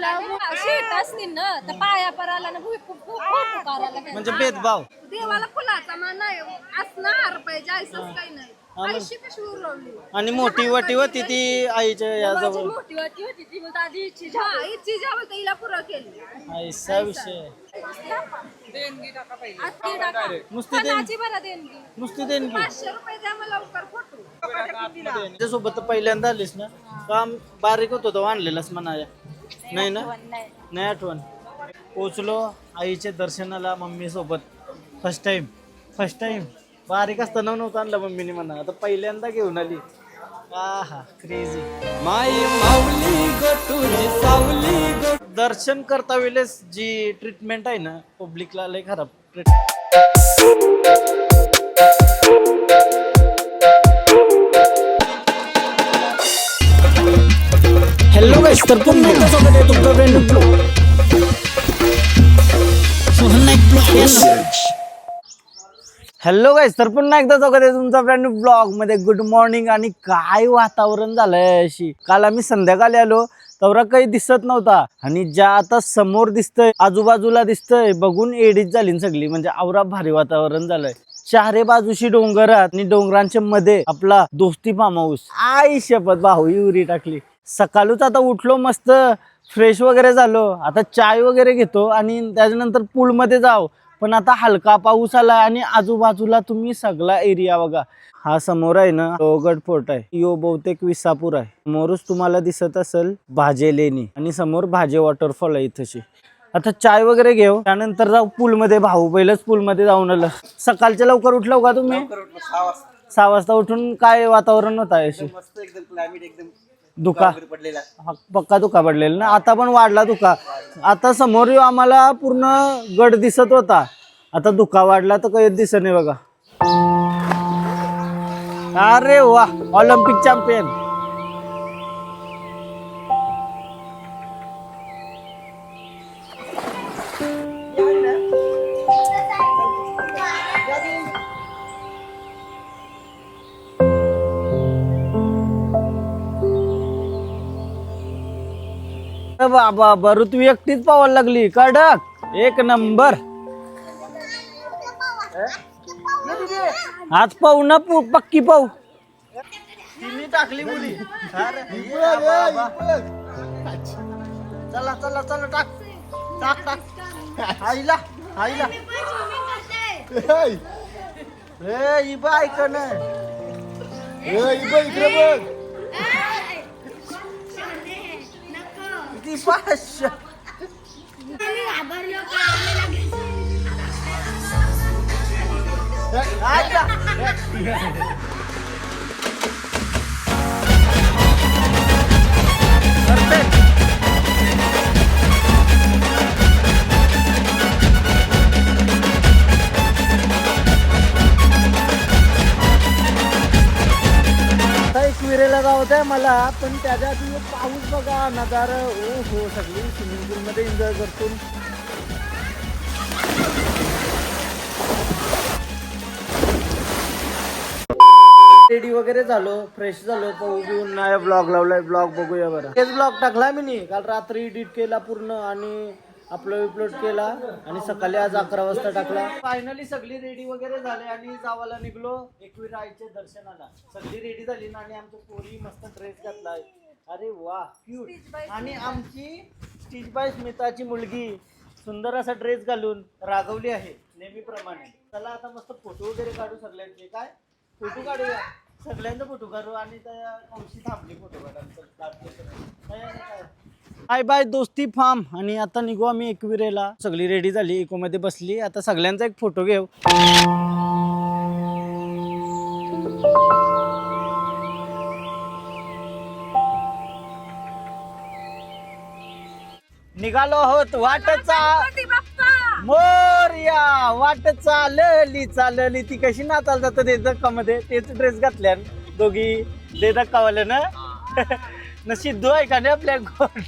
तुला असतील ना तर पाया पराला ना म्हणजे भेदभाव. देवाला फुलाचा मान नाही. असणार पाहिजे आईसच काही नाही. आईशी कशी उरवली? आणि मोठी वटी होती ती आईच्या माझी याजवळ. मोठी वाटी होती ती म्हणत आधी इच्छी हा इच्छी ज्यावेळी तर हिला पुरं केली. आईचा विषय. आत्ती टाका. नुसती बरं देणगी. नुसती देणगी. पाचशे रुपये द्या मला लवकर फोटो. त्याच्यासोबत तर पहिल्यांदा आलीस ना? काम बारीक होतो तो आणलेलास म्हणाया. नाही ना? नाही आठवण. पोचलो आईच्या दर्शनाला मम्मी सोबत. फर्स्ट टाइम फर्स्ट टाइम बारीक असताना नव्हतं आणलं मम्मीने म्हणा. आता पहिल्यांदा घेऊन आली. आहा क्रेझी माई माऊली गो तुझी सावली गो. दर्शन करता वेळेस जी ट्रीटमेंट आहे ना पब्लिकला लय खराब. treat- हॅलो गाईस तर पुन्हा एकदा स्वागत आहे तुमचं ब्रँड हॅलो गाईस तर पुन्हा एकदा स्वागत आहे तुमचा ब्रँड ब्लॉगमध्ये. गुड मॉर्निंग आणि काय वातावरण झालंय अशी. काल आम्ही संध्याकाळी आलो तेवढा काही दिसत नव्हता. आणि ज्या आता समोर दिसतंय आजूबाजूला दिसतंय बघून एडीच झाली सगळी. म्हणजे आवरा भारी वातावरण झालंय. चारे बाजूशी डोंगरात आणि डोंगरांच्या मध्ये आपला दोस्ती फार्म हाऊस आई शपथ भाऊ उरी टाकली. सकाळूच आता उठलो मस्त फ्रेश वगैरे झालो. आता चाय वगैरे घेतो आणि त्याच्यानंतर पूलमध्ये जाव पण आता हलका पाऊस आला आणि आजूबाजूला तुम्ही सगळा एरिया बघा. हा समोर आहे ना लोहगड फोर्ट आहे. यो बहुतेक विसापूर आहे. समोरच तुम्हाला दिसत असेल भाजे लेणी आणि समोर भाजे वॉटरफॉल आहे इथशी. आता चाय वगैरे घेऊ. त्यानंतर जाऊ पूलमध्ये भाऊ पहिलंच पूलमध्ये जाऊन आलं. सकाळच्या लवकर उठलो का तुम्ही? सहा वाजता. उठून काय वातावरण होत आहे धुका पडलेला. हा, पक्का धुका पडलेला ना? आता पण वाढला धुका आता समोर येऊ आम्हाला पूर्ण गड दिसत होता. आता धुका वाढला तर काही दिसत नाही बघा. अरे वा ऑलिम्पिक चॅम्पियन. बाबा बरं तू एकटीच पावायला लागली. कडक एक नंबर. आज पाहू ना पू- पक्की पाहू. तिने टाकली मुली. चला चला चला टाक. टाक टाक. आईला आईला. ए ही बा ऐकन ती पाचशे आईला. Perfect. आता एक विरेला गावत आहे मला पण त्याच्या आधी पाऊस बघा नजार. हो हो सगळी स्विमिंग पूल मध्ये एन्जॉय करतो. रेडी वगैरे झालो फ्रेश झालो पाहू घेऊन नाही ब्लॉग लावलाय ब्लॉग बघूया बरं. तेच ब्लॉग टाकला मी नी काल रात्री एडिट केला पूर्ण आणि अपलोड अपलोड केला आणि सकाळी आज अकरा वाजता टाकला. फायनली सगळी रेडी वगैरे झाले आणि जावाला निघलो. एकवीर आईच्या दर्शनाला. सगळी रेडी झाली ना आणि आमच्या पोरी मस्त ड्रेस घातलाय. अरे वा क्यूट आणि आमची स्टीच बाय स्मिताची मुलगी सुंदर असा ड्रेस घालून रागवली आहे नेहमीप्रमाणे. चला आता मस्त फोटो वगैरे काढू सगळ्यांचे. काय? फोटो काढूया. सगळ्यांचा फोटो काढू आणि त्या मावशी थांबली फोटो काढायला. Hi bye Dosti farm. आणि आता निघू आम्ही एकविरेला सगळी रेडी झाली इको मध्ये बसली. आता सगळ्यांचा एक फोटो घेऊ. निघालो आहोत वाटचा. मोरया वाट चालली चालली ती कशी नाचायला जातं ते धक्कामध्ये. तेच ड्रेस घातल्या दोघी ते धक्कावाले ना न सिद्धू ऐका का नाही आपल्या गोड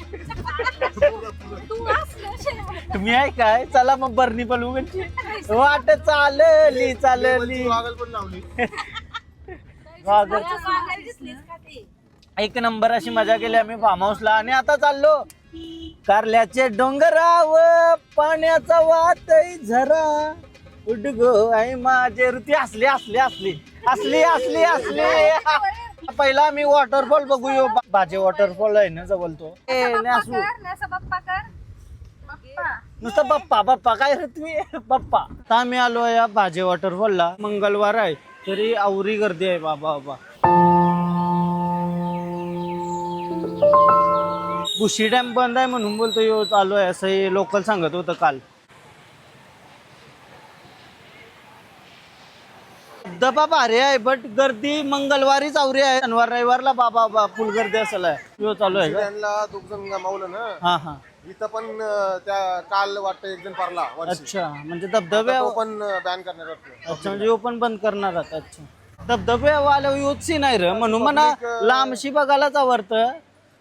तुम्ही आहे काय? चला मग बरणी पण उघडची वाट चालली चालली. एक नंबर अशी मजा केली आम्ही फार्म हाऊसला आणि आता चाललो. कारल्याचे डोंगराव पाण्याचा वाटई झरा. उडगो आई माझे ऋती. असली असली असली. असली असली असली. पहिला मी वॉटरफॉल बघू यो बाजे वॉटरफॉल आहे ना जवळ तो. ए, बप्पा नाही असू. कर नसा बप्पा कर. बप्पा नुसतं बाप्पा बाप्पा काय रे तुम्ही? बाप्पा आता आम्ही आलो या भाजे वॉटरफॉलला मंगळवार आहे. तरी आवरी गर्दी आहे बाबा बाबा. बुशी डॅम बंद आहे म्हणून बोलतो यो चालू आहे. असं हे लोकल सांगत होतं काल. धबधबा भारी आहे बट गर्दी मंगळवारीच आवरी आहे. शनिवार रविवारला बाबा बा फुल गर्दी असेल आहे. यो चालू आहे का? त्यांना दोघ जण गमावलं ना? हा हा. इथं पण अं, त्या काल वाटतं एक जण पारला वर्षी. अच्छा म्हणजे धबधबे तो पण बॅन वाटतं. अच्छा म्हणजे ओपन बंद करणार आता अच्छा. धबधबे आल्यावर योची नाही र. म्हणून म्हणा लांबशी बघायलाच आवडतं.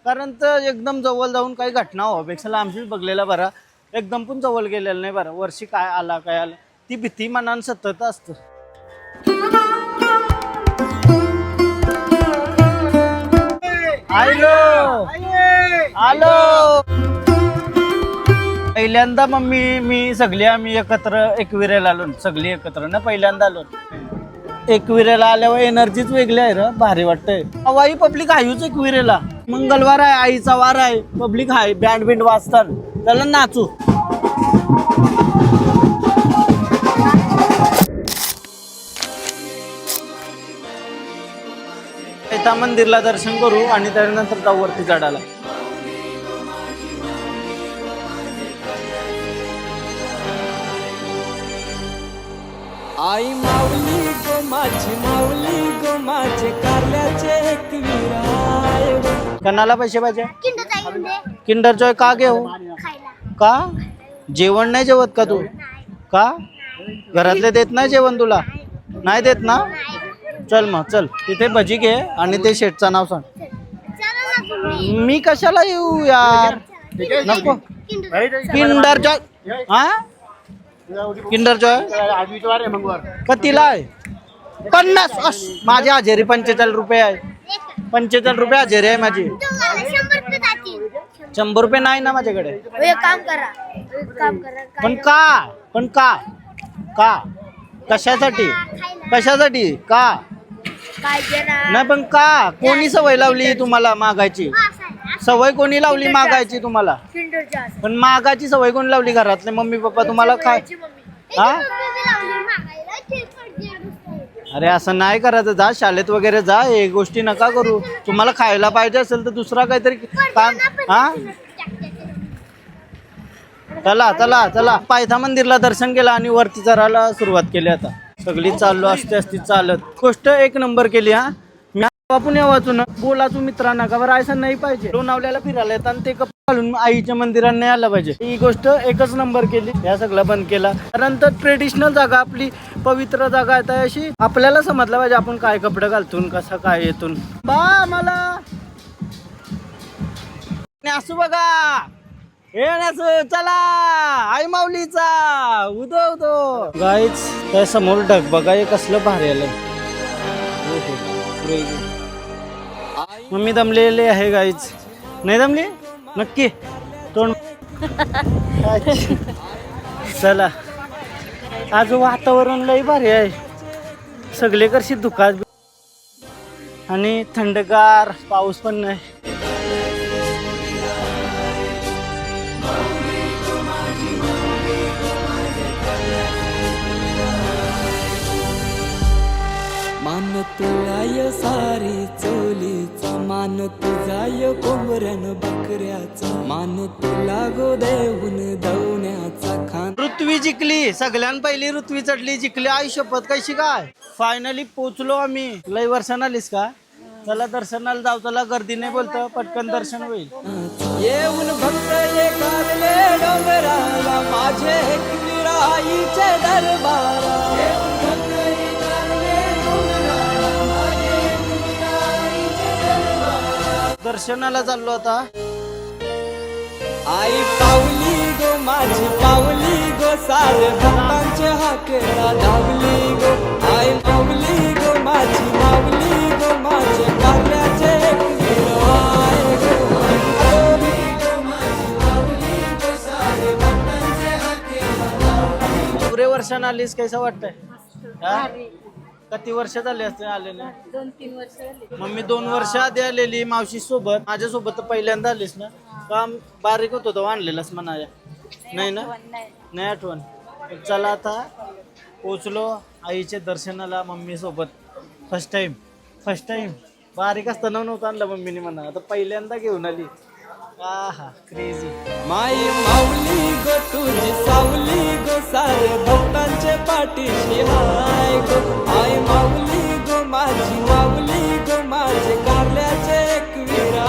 कारण तर एकदम जवळ जाऊन काही घटना व्हापेक्षा लांबशीच बघलेला बरा. एकदम पण जवळ गेलेलं नाही बरं. वर्षी काय आला काय आला. ती भीती मनान सतत असतं. आलो आलो. पहिल्यांदा मम्मी मी सगळी आम्ही एकत्र एकविरेला आलो. सगळी एकत्र ना पहिल्यांदा आलो. एकविरेला आल्यावर एनर्जीच वेगळी आहे र. भारी वाटतंय. आई पब्लिक आहेच एकविरेला मंगळवार आहे आईचा वार आहे. पब्लिक आहे बँड बिंड वाजतात त्याला नाचू. त्या मंदिरला दर्शन करू आणि त्यानंतर जाऊ वरती चढायला आई माऊली गो माझी माऊली गो माझे कारल्याचे एक विराय कणाला पैसे पाहिजे? किंडर जॉय का घेऊ? का? जेवण नाही जेवत का तू? का? घरातले देत नाही जेवण तुला? नाही. देत ना? चल मग चल. तिथे भजी घे आणि ते शेटचं नाव सांग. मी कशाला येऊ यार? नको. किंडर जॉय हा? किंडर जॉय कितीला आहे? पन्नास. अस माझी हजेरी पंचेचाळीस रुपये आहे. पंचेचाळीस रुपये हजेरी आहे माझी. शंभर रुपये नाही ना माझ्याकडे. काम करा काम करा पण का? पण का? का? कशासाठी? कशासाठी? का? नाही पण का? कोणी सवय लावली तुम्हाला मागायची? सवय कोणी लावली मागायची तुम्हाला? पण मागाची सवय कोणी लावली घरातले? मम्मी पप्पा तुम्हाला काय? हा? अरे असं नाही करायचं. जा शाळेत वगैरे जा. हे गोष्टी नका करू. तुम्हाला खायला पाहिजे असेल तर दुसरा काहीतरी काम हा? चला चला चला. पायथा मंदिरला दर्शन केलं आणि वरती चढायला सुरुवात केली आता. सगळी चाललो असते असती चालत. गोष्ट एक नंबर केली हा. मी आपण या वाचून बोलाचू मित्रांना का बरं असं नाही पाहिजे. लोणावल्याला फिरायला येतात आणि ते कपडे घालून आईच्या मंदिरात नाही आलं पाहिजे. ही गोष्ट एकच नंबर केली. या सगळं बंद केला. कारण तर ट्रेडिशनल जागा आपली पवित्र जागा आहे तर अशी आपल्याला समजलं पाहिजे आपण काय कपडे घालतून कसं काय येतून. बा मला असू बघा. हे चला. आई माऊलीचा. उदो उदो. गाईच त्या समोर ढग बघा हे कसलं भारी आलं मम्मी दमलेली आहे गाईच नाही दमली? नक्की. तोंड चला. आज वातावरण लई भारी आहे. सगळे कशी दुखात आणि थंडगार पाऊस पण नाही. तुळाय सारी चोलीचा मान तुझाय कोंबऱ्यान बकऱ्याचा मान. तुला गो देऊन दवण्याचा खान. ऋत्वी जिंकली. सगळ्यां पहिली ऋत्वी चढली. जिंकली. आई शपथ कशी काय? फायनली पोचलो आम्ही. लय वर्षान आलीस का? चला दर्शनाला जाऊ चला गर्दी नाही बोलतो. पटकन दर्शन होईल. येऊन भक्त ये कारले डोंगराला. माझे एकविराईचे दरबारा. दर्शनाला चाललो आता. आई पावली गो माझी पावली गो सारे भक्तांचे हाकेला धावली गो. आई पावली गो माझी पावली गो माझे कार्याचे पुरे वर्षानं आलीस कैसा वाटतंय? किती वर्ष झाली असते आले नाही? दोन तीन वर्ष झाली. मग मी दोन वर्ष आधी आलेली मावशी सोबत. माझ्या सोबत तर पहिल्यांदा आलीस ना? काम बारीक होतो तो आणलेलास म्हणाया? नाही ना? नाही. आठवण. चला आता पोचलो आईच्या दर्शनाला मम्मी सोबत. फर्स्ट टाइम फर्स्ट टाइम बारीक असताना नव्हतं आणलं मम्मीने म्हणा. आता पहिल्यांदा घेऊन आली. क्रेझी माई माऊली गो तुझी सावली गो सारे भक्तांचे पाठीशी हाय गो. आई माऊली गो माझी माऊली गो माझे कारल्याचे एकविरा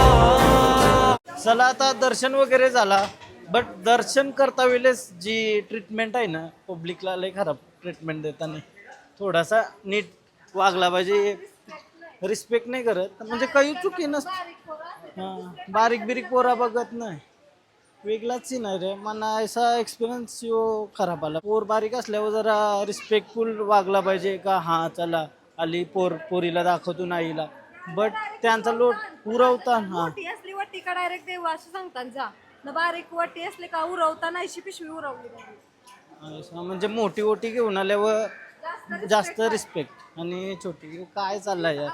चला आता दर्शन वगैरे झाला बट दर्शन करता वेळेस जी ट्रीटमेंट आहे ना पब्लिकला लय खराब ट्रीटमेंट देताना. थोडासा नीट वागला पाहिजे रिस्पेक्ट नाही करत. म्हणजे काही चुकी नस हां बारीक बिरीक पोरा बघत नाही. वेगळाच सीन आहे रे. मला असा एक्सपिरियन्स यो खराब आला. पोर बारीक असल्यावर जरा रिस्पेक्टफुल वागला पाहिजे का हां चला आली पोर पोरीला दाखवतो नाईला बट त्यांचा लोट पुरवता हां मोठी असली वट्टी का डायरेक्ट देऊ? असं सांगतात जा. न बारीक वट्टी असली का उरवता नाहीशी पिशवी उरवली म्हणजे मोठी मोठी घेऊन आल्यावर जास्त रिस्पेक्ट आणि छोटी काय चाललंय यार?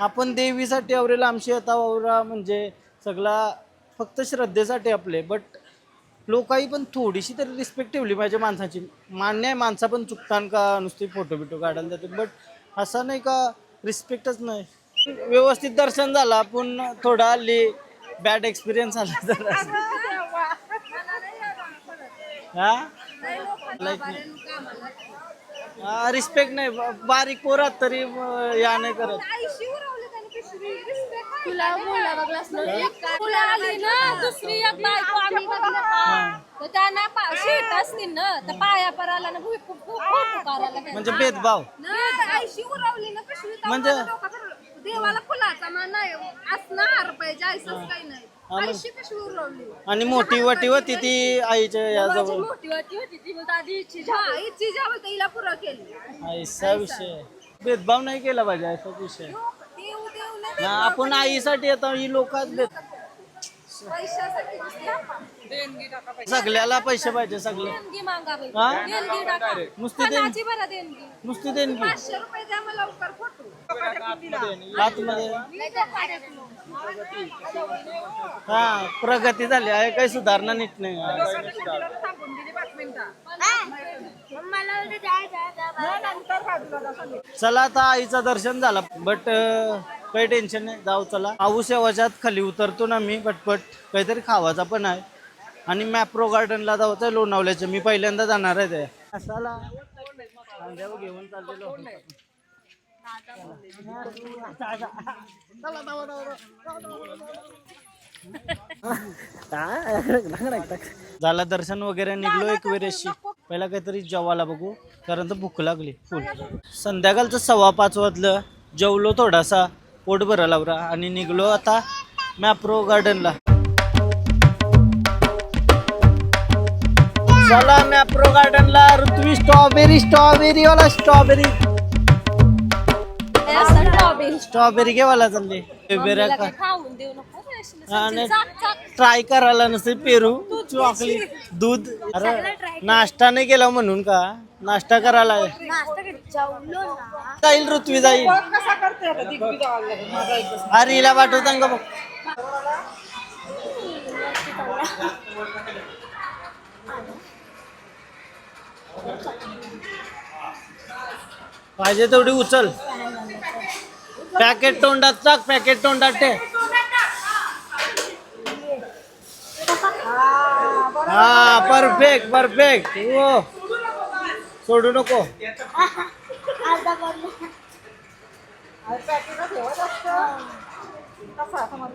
आपण देवीसाठी आवरेल आमची आता वावरा म्हणजे सगळा फक्त श्रद्धेसाठी आपले बट लोकांनी पण थोडीशी तरी रिस्पेक्ट ठेवली पाहिजे माणसाची. मान्य आहे माणसा पण चुकतान का नुसती फोटो बिटो काढायला जाते बट असं नाही का रिस्पेक्टच नाही. व्यवस्थित दर्शन झाला पण थोडा हल्ली बॅड एक्सपिरियन्स आला जरा हा. रिस्पेक्ट नाही. बारीक पोरात तरी या नाही करत. आईशी उरवली त्याने पिशवी रिस्पेक्ट तुला बोलला बघलास ना तुला आली ना दुसरी एक बायको आम्ही बघलं का तर त्यांना पा- शीट असतील ना तर पाया पराला ना भुई फोटो काढायला म्हणजे भेदभाव. नाही, आईशी उरवली ना पिशवी तर म्हणजे- देवाला फुलाचा मान नाही. असणार पाहिजे आईसच काही नाही. उरवली आणि मोठी वटी होती ती आईच्या माझी याजवळ मोठी वाटी होती ती मग आधी इच्छी इच्छी ज्या होती हिला पुरं केली. ऐसा विषय. भेदभाव नाही केला पाहिजे असा विषय. देव देव नाही ना आपण आईसाठी येतो ही पैशासाठी नुसती आपण. सगळ्याला पैसे पाहिजे सगळे. देणगी मागा बाई. हा? देणगी टाका. नुसती देण- पणाची बरं देणगी. नुसती देणगी. पाचशे रुपये द्या मला लवकर फोटो. आतमध्ये हा प्रगती झाली आहे काही सुधारणा नीट नाही. चला आता आईचं दर्शन झालं बट काही टेन्शन नाही जाऊ चला. पाऊस सेवाच्यात खाली उतरतो ना मी पटपट. काहीतरी खावाचा पण आहे. आणि मॅप्रो गार्डनला जायचं आहे लोणावल्याचं मी पहिल्यांदा जाणार आहे ते. असाला घेऊन चाललेलो. झाला दर्शन वगैरे निघलो एक वेळेशी. पहिला काहीतरी जेवायला बघू कारण तर भूक लागली. फुल. संध्याकाळचं सव्वा पाच वाजलं जेवलो थोडासा पोट भरा लावरा आणि निघलो आता मॅप्रो गार्डनला चला मॅप्रो गार्डनला ऋतवी स्ट्रॉबेरी स्ट्रॉबेरी वाला स्ट्रॉबेरी स्ट्रॉबेरी घेवायला चालली. खाऊन देऊ नको ट्राय करायला नसेल पेरू चॉकलेट दूध. अरे नाश्ता नाही केला म्हणून का? नाश्ता करायला जाईल ऋत्वी जाईल. अरे हिला पाठवता का बघ पाहिजे तेवढी उचल. पॅकेट तोंडात टाक पॅकेट तोंडात ठे हा परफेक्ट परफेक्ट हो. सोडू नको.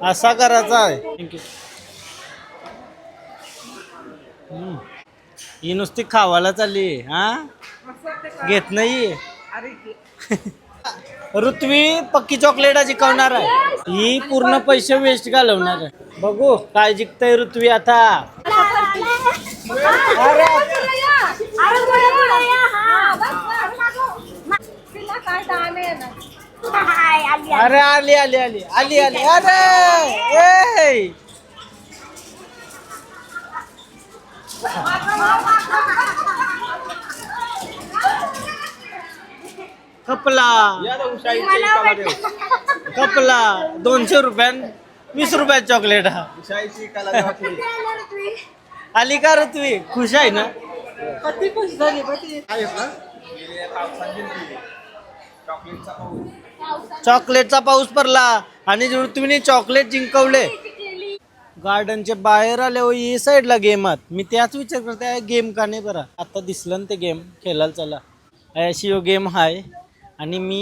असा करायचा आहे. थँक्यू ही नुसती खावायला चालली हा? घेत नाही. ऋत्वी पक्की चॉकलेट जिकवणार आहे. ही पूर्ण पैसे वेस्ट घालवणार आहे. बघू काय जिंकतय ऋत्वी आता. अरे! आली, आली. अरे आली आली आली आली आली अरे! ए! कपला कपला दोनशे रुपयान वीस रुपयात चॉकलेट हा. आली का रे तुम्ही खुश आहे ना? चॉकलेटचा पाऊस. पडला आणि जेव्हा तुम्ही चॉकलेट जिंकवले. गार्डनच्या बाहेर आले हो ही साईडला गेम आहात. मी त्याच विचार करते गेम का नाही बरं? आता दिसलं ना ते गेम खेळायला चला. अशी यो गेम आहे आणि मी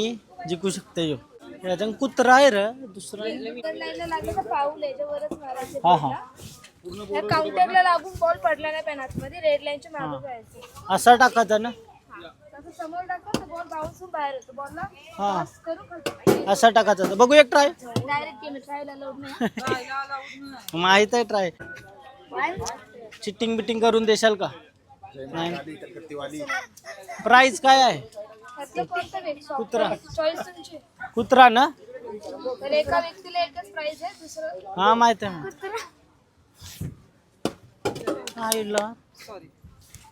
जिंकू शकते यो. याच्यात कुत्रा आहे र दुसरा आहे. लाईनला लागलं तर पाऊल याच्यावरच मारायचे हा हा. या काउंटरला लागून बॉल पडला नाही पॅनात मध्ये रेड लाईनच्या मागे जायचं. असा टाकायचा ना तसं समोर टाकतो तर बॉल बाउन्स होऊन बाहेर येतो. बॉलला हा. करू खाली असा टाकायचा तर बघू एक ट्राय डायरेक्ट गेम ट्रायला लावून नाही. माहीत आहे ट्राय चिटिंग बिटिंग करून देशाल का? नाही प्राइस काय आहे? कुत्रा. चॉईस तुमची. कुत्रा ना? तर एका व्यक्तीला एकच प्राइस आहे दुसरं हा माहीत आहे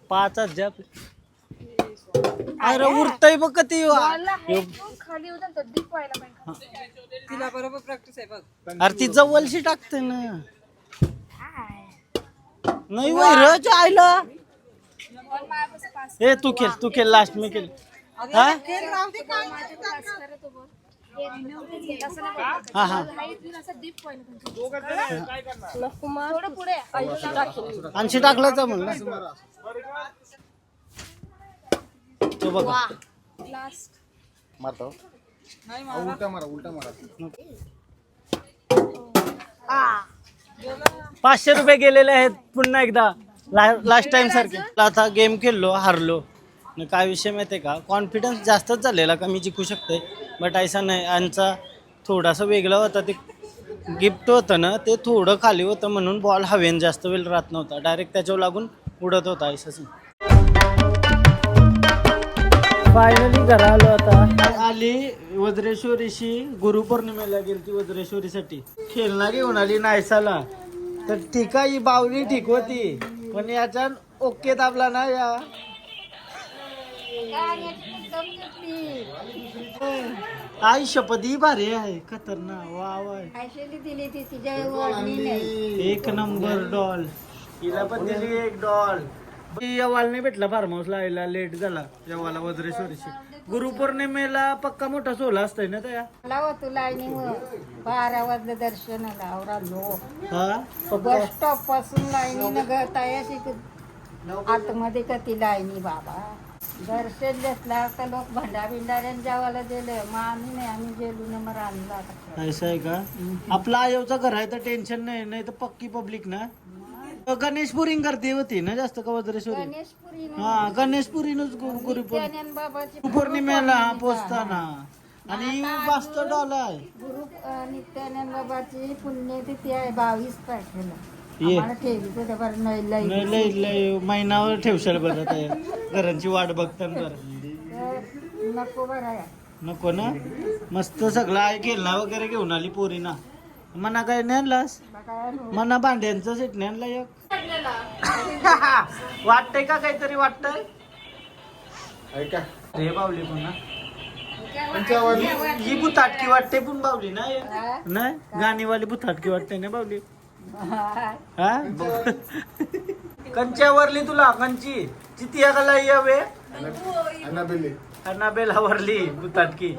पाच हजार अरे उरतय बघ कधी खाली होतं तर डीप व्हायला पाहिजे. अरे ती जवळशी टाकते ना. नाही माझ्यापासून पास ए तू खेळ तू खेळ लास्ट मी खेळ. हा? हा हा. ऐंशी टाकेल. टाकलाच म्हणलं. तो बघा. लास्ट मारतो. उलटा मारा उलटा मारा. पाचशे रुपये गेलेले आहेत पुन्हा एकदा. लास्ट टाइम सारखे. आता गेम खेळलो हारलो. काय विषय माहिती आहे का? कॉन्फिडन्स जास्तच झालेला का मी जिंकू शकते बट ऐसा नाही. यांचा थोडासा वेगळा होता. ते गिफ्ट होतं ना ते थोडं खाली होतं म्हणून बॉल हवेन जास्त वेळ राहत नव्हता. डायरेक्ट त्याच्यावर लागून उडत होता ऐसाच फायनली घरा आलो आता. आली वज्रेश्वरीशी. गुरुपौर्णिमेला गेली ती वज्रेश्वरीसाठी. खेळणा घेऊन आली नायसाला. तर ठीक ही बावली ठीक होती. पण याच्यात ओके दाबला ना या. आई शपथ ही भारी आहे. खतरनाक. वा वा. दिली ती तिच्या एक नंबर डॉल. हिला पण दिली एक डॉल. यवाल नाही भेटला फार्म हाऊस लावायला लेट झाला. यवाला वज्रेश्वरीशी गुरुपौर्णिमेला पक्का मोठा सोहळा असतोय ना त्या? लावा तू लाईनी बारा वाजले दर्शनाला. आवरा हा? बस स्टॉपपासून लाईनीनं गळताय आतमध्ये कती लाईनी बाबा? दर्शन घेतला का लोक भंडा भिंडाऱ्यान जेवायला दिले मग आम्ही नाही आम्ही गेलो ना मग आणला असं आहे का? आपला आयोचं घर आहे तर टेन्शन नाही नाही तर पक्की पब्लिक ना. गणेशपुरीन गर्दी होती ना जास्त का वज्रेश्वरी? गणेशपुरी हा गणेशपुरीनच नित्यानंद बाबाची पौर्णिमेला पोचताना. आणि वाजत डॉल आहे. गुरु नित्यानंद बाबाची पुण्यतिथी आहे बावीस तारखेला. ये. नाही लय लय महिनावर ठेवशाल बरं ते घरांची वाट बघताना बरं. नको बरं आहे. नको ना? मस्त सगळं आहे खेळणा वगैरे घेऊन आली पोरीना. मना काय नेलास नो. मना भांड्यांचं सेट नेला एक. वाटतंय का काहीतरी वाटतंय? ऐका. रे बावली पुन्हा. ही बुताटकी वाटते पण बावली ना? नाही? गाणीवाली बुताटकी वाटते ना बावली? कंच्या वरली तुला कंची. किती याला यावे अनाबेली. वरली बुताटकी.